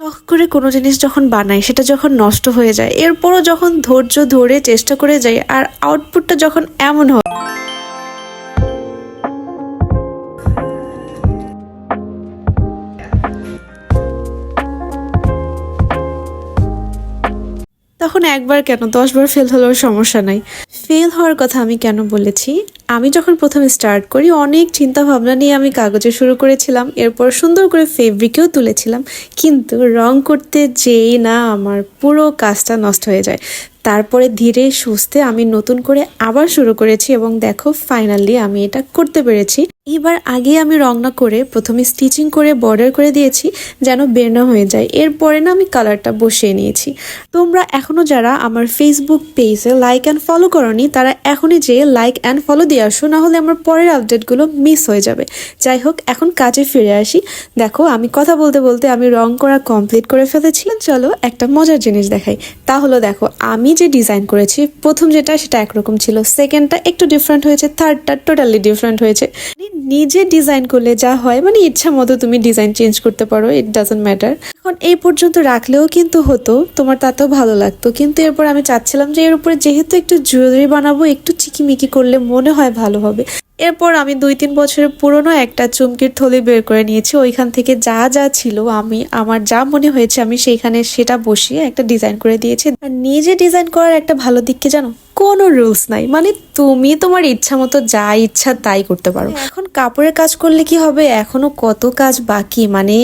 শখ করে কোনো জিনিস যখন বানাই, সেটা যখন নষ্ট হয়ে যায়, এরপরও যখন ধৈর্য ধরে চেষ্টা করে যাই, আর আউটপুটটা যখন এমন হয় তখন একবার কেন দশবার ফেল হলেও সমস্যা নাই। ফেল হওয়ার কথা আমি কেন বলেছি? আমি যখন প্রথমে স্টার্ট করি, অনেক চিন্তা ভাবনা নিয়ে আমি কাগজে শুরু করেছিলাম, এরপর সুন্দর করে ফেব্রিকেও তুলেছিলাম। কিন্তু রং করতে যেই না, আমার পুরো কাজটা নষ্ট হয়ে যায়। তারপরে ধীরে সুস্থে আমি নতুন করে আবার শুরু করেছি এবং দেখো ফাইনালি আমি এটা করতে পেরেছি। এবার আগে আমি রং না করে প্রথমে স্টিচিং করে বর্ডার করে দিয়েছি যেন বের না হয়ে যায়। এরপরে না আমি কালারটা বসিয়ে নিয়েছি। তোমরা এখনও যারা আমার ফেসবুক পেজে লাইক অ্যান্ড ফলো করনি, তারা এখনই যে লাইক অ্যান্ড ফলো দিয়ে আসো না হলে আমার পরের আপডেটগুলো মিস হয়ে যাবে। যাই হোক, এখন কাজে ফিরে আসি। দেখো, আমি কথা বলতে বলতে আমি রং করা কমপ্লিট করে ফেলেছিলাম চলো একটা মজার জিনিস দেখাই। তা হলো দেখো, আমি যে ডিজাইন করেছি। প্রথম যেটা, সেটা একরকম ছিল। সেকেন্ডটা একটু ডিফারেন্ট হয়েছে। থার্ডটা টোটালি ডিফারেন্ট হয়েছে। মানে নিজে ডিজাইন করলে যা হয় মানে ইচ্ছা মতো তুমি ডিজাইন চেঞ্জ করতে পারো ইট ডাজেন্ট ম্যাটার এখন এই পর্যন্ত রাখলেও কিন্তু হতো, তোমার তাতেও ভালো লাগতো। কিন্তু এরপর আমি চাচ্ছিলাম যে, এর উপরে যেহেতু একটু জুয়েলারি বানাবো, একটু চিকিমিকি করলে মনে হয় ভালো হবে। এরপর আমি দুই তিন বছরের পুরনো একটা চুমকির থলি বের করে নিয়েছি। ওইখান থেকে যা যা ছিল আমি আমার যা মনে হয়েছে আমি সেইখানে সেটা বসিয়ে একটা ডিজাইন করে দিয়েছি। আর নিজে ডিজাইন করার একটা ভালো দিক কি জানো? কোনো রুলস নাই। মানে তুমি তোমার ইচ্ছা মতো যা ইচ্ছা তাই করতে পারো। এখন কাপড়ের কাজ করলে কি হবে? এখনও কত কাজ বাকি? মানে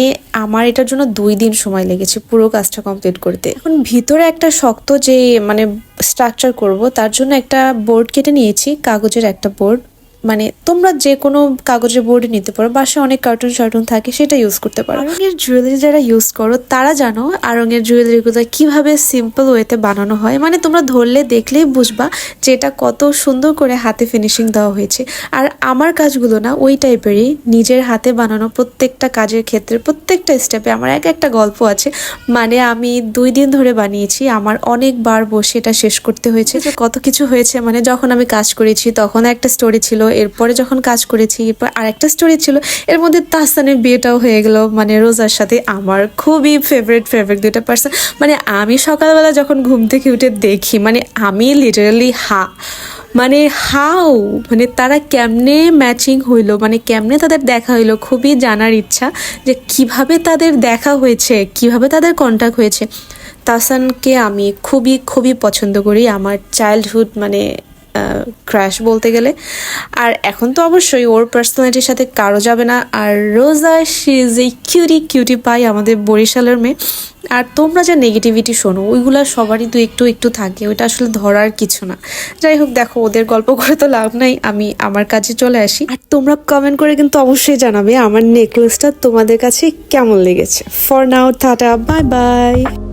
আমার এটার জন্য দুই দিন সময় লেগেছে পুরো কাজটা কমপ্লিট করতে। এখন ভিতরে একটা শক্ত যে মানে স্ট্রাকচার করব তার জন্য একটা বোর্ড কেটে নিয়েছি কাগজের একটা বোর্ড মানে তোমরা যে কোনো কাগজের বোর্ডে নিতে পারো বাসায় অনেক কার্টুন শার্টুন থাকে, সেটা ইউজ করতে পারো। আরঙের জুয়েলারি যারা ইউজ করো, তারা জানো আরঙের জুয়েলারিগুলো কীভাবে সিম্পল ওয়েতে বানানো হয়। মানে তোমরা ধরলে, দেখলেই বুঝবা যে এটা কত সুন্দর করে হাতে ফিনিশিং দেওয়া হয়েছে। আর আমার কাজগুলো না, ওই টাইপেরই নিজের হাতে বানানো প্রত্যেকটা কাজের ক্ষেত্রে, প্রত্যেকটা স্টেপে আমার এক একটা গল্প আছে। মানে আমি দুই দিন ধরে বানিয়েছি, আমার অনেকবার বসে এটা শেষ করতে হয়েছে। যে কত কিছু হয়েছে মানে যখন আমি কাজ করেছি, তখন একটা স্টোরি ছিল এরপরে যখন কাজ করেছি, এরপর আরেকটা স্টোরি ছিল। এর মধ্যে তাহসানের বিয়েটাও হয়ে গেল মানে রোজার সাথে আমার খুবই ফেভারিট ফেভারিট দুইটা পার্সন মানে আমি সকালবেলা যখন ঘুম থেকে উঠে দেখি মানে আমি লিটারালি হা মানে হাউ মানে তারা কেমনে ম্যাচিং হইল মানে কেমনে তাদের দেখা হইল, খুবই জানার ইচ্ছা যে কীভাবে তাদের দেখা হয়েছে, কীভাবে তাদের কন্ট্যাক্ট হয়েছে। তাসানকে আমি খুবই খুবই পছন্দ করি। আমার চাইল্ডহুড মানে ক্র্যাশ বলতে গেলে। আর এখন তো অবশ্যই ওর পার্সোনালিটির সাথে কারও যাবে না। আর রোজা, সি ইজ এই কিউটি কিউটি পাই আমাদের বরিশালের মেয়ে, আর তোমরা যা নেগেটিভিটি শোনো, ওইগুলা সবারই তো একটু একটু থাকে। ওইটা আসলে ধরার কিছু না। যাই হোক, দেখো, ওদের গল্প করে তো লাভ নাই। আমি আমার কাছে চলে আসি। আর তোমরা কমেন্ট করে কিন্তু অবশ্যই জানাবে আমার নেকলেসটা তোমাদের কাছে কেমন লেগেছে। For now tata bye bye